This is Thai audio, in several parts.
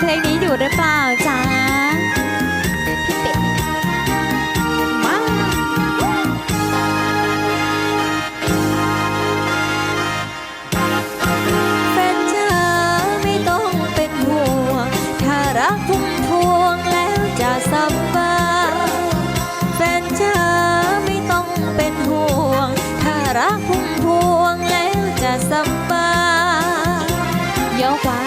เพลงนี้อยู่หรือเปล่าจ๊ะพี่เป็ดมาแฟนจ๋าไม่ต้องเป็นห่วง ถ้ารักพุ่มพวงแล้วจะสบายแฟนจ๋าไม่ต้องเป็นห่วง ถ้ารักพุ่มพวงแล้วจะสบายเยอะกว่า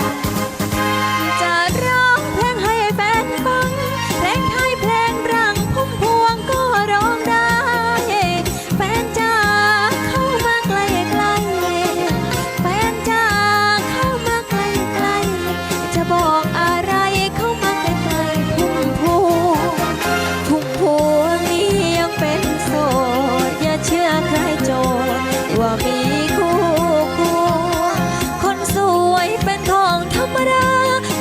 ว่ามีคู่ควงคนสวยเป็นของธรรมดา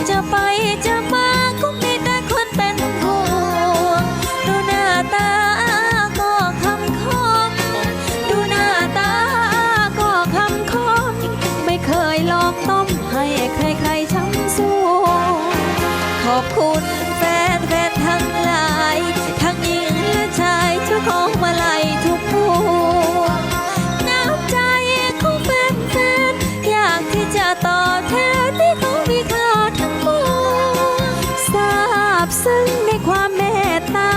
จะไปจะมาก็มีแต่คนเป็นห่วงดูหน้าตาก็คำคม ดูหน้าตาก็คำคม ไม่เคยลองต้มให้ใครๆช้ำสวงขอบคุณ ซึ้งในความเมตตา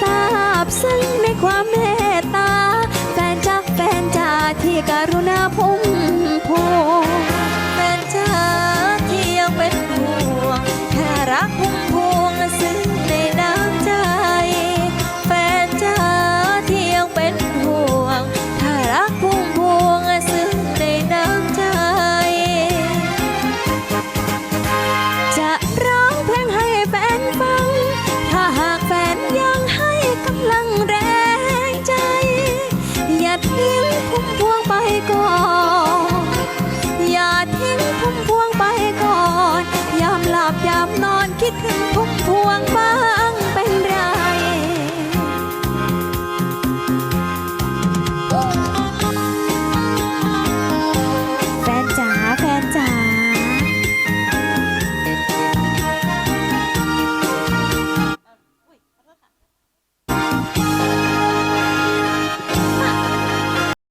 ซาบซึ้งในความเมตตา แฟนจ้าแฟนจ้าที่การุณา kick them.